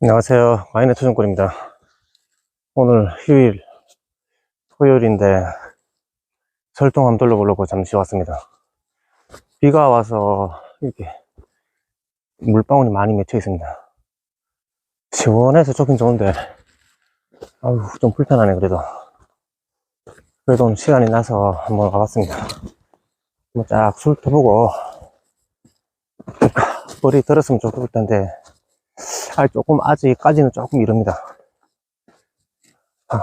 안녕하세요. 와인의 토종꾼입니다. 오늘 휴일, 토요일인데, 설동 한번 돌려보려고 잠시 왔습니다. 비가 와서 이렇게 물방울이 많이 맺혀 있습니다. 시원해서 좋긴 좋은데, 아유, 좀 불편하네, 그래도. 그래도 오늘 시간이 나서 한번 와봤습니다. 한번 쫙 훑어보고, 머리 들었으면 좋을 텐데, 아, 조금, 아직까지는 조금 이릅니다. 아,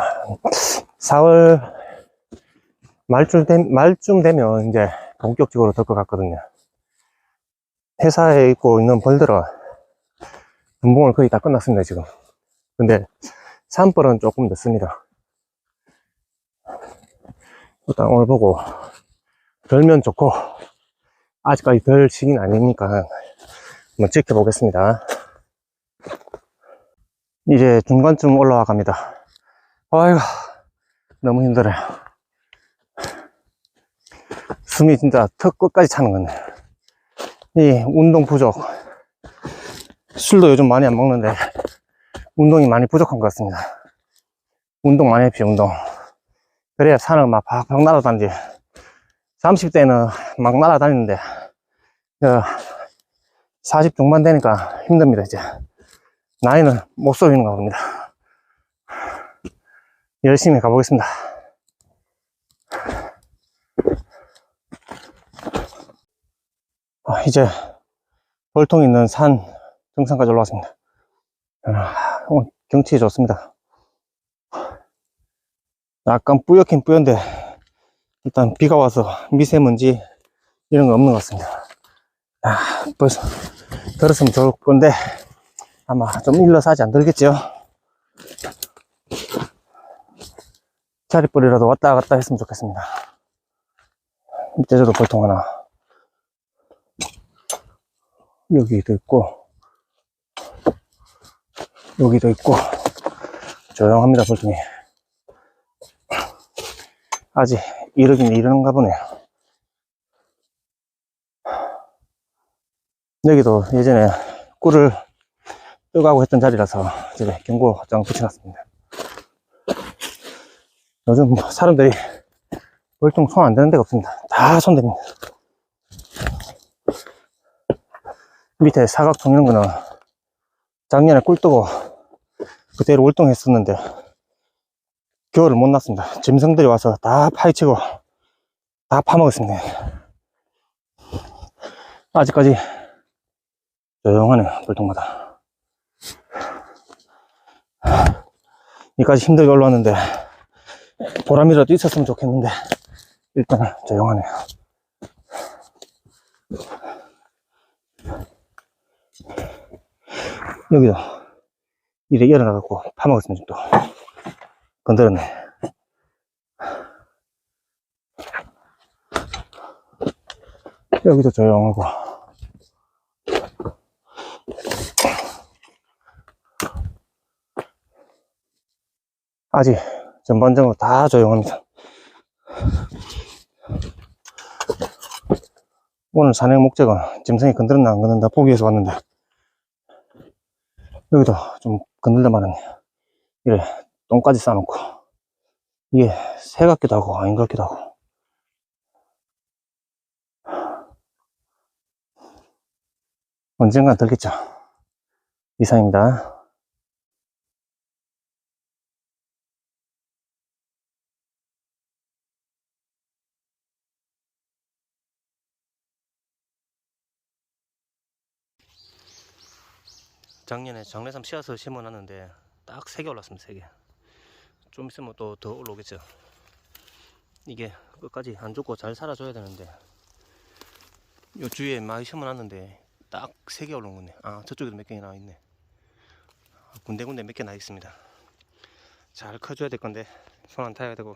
4월 말쯤, 되, 말쯤 되면 이제 본격적으로 될 것 같거든요. 회사에 있고 있는 벌들은 분봉을 거의 다 끝났습니다, 지금. 근데 산벌은 조금 늦습니다. 일단 오늘 보고 덜면 좋고 아직까지 덜 시기는 아니니까 한번 지켜보겠습니다. 이제 중간쯤 올라와 갑니다. 아이고, 너무 힘들어요. 숨이 진짜 턱 끝까지 차는 거네. 이 운동 부족. 술도 요즘 많이 안 먹는데, 운동이 많이 부족한 것 같습니다. 운동 많이 해피 운동. 그래야 산을 막 팍팍 날아다니지. 30대는 막 날아다니는데, 40 중반 되니까 힘듭니다, 이제. 나이는 못 속이는가 봅니다. 열심히 가보겠습니다. 아, 이제 벌통 있는 산 정상까지 올라왔습니다. 아, 오늘 경치 좋습니다. 약간 뿌옇긴 뿌연데 일단 비가 와서 미세먼지 이런 거 없는 것 같습니다. 아, 벌써 들었으면 좋을 건데 아마 좀 일러서 하지 안 들겠죠? 자리뿌리라도 왔다 갔다 했으면 좋겠습니다. 밑에저도 볼통 하나. 여기도 있고, 여기도 있고, 조용합니다, 볼통이. 아직 이러긴 이러는가 보네요. 여기도 예전에 꿀을 뜨가고 했던 자리라서 이제 경고 화장 붙여놨습니다. 요즘 뭐 사람들이 월동 손안 되는 데가 없습니다. 다 손댑니다. 밑에 사각통 이런 거는 작년에 꿀 뜨고 그대로 월동했었는데 겨울을 못 났습니다. 짐승들이 와서 다 파헤치고 다 파먹었습니다. 아직까지 조용하네요, 물통마다. 여기까지 힘들게 올라왔는데 보람이라도 있었으면 좋겠는데 일단은 조용하네요. 여기도 이래 일어나갖고 파먹었으면 좀또 건드렸네. 여기도 조용하고 아직 전반적으로 다 조용합니다. 오늘 산행 목적은 짐승이 건드렸나 안 건드렸나 보기 위해서 왔는데 여기도 좀 건들려만은 이래 똥까지 싸놓고 이게 새 같기도 하고 아닌 것 같기도 하고. 언젠간 들겠죠? 이상입니다 작년에 장례삼 씨앗을 심어놨는데 딱 세 개 올랐습니다. 세 개. 좀 있으면 또 더 올라오겠죠. 이게 끝까지 안 죽고 잘 살아줘야 되는데 요 주위에 많이 심어놨는데 딱 세 개 올라온 거네. 아 저쪽에도 몇 개나 나와 있네. 군데군데 몇 개 나 있습니다. 잘 커줘야 될 건데 손 안 타야 되고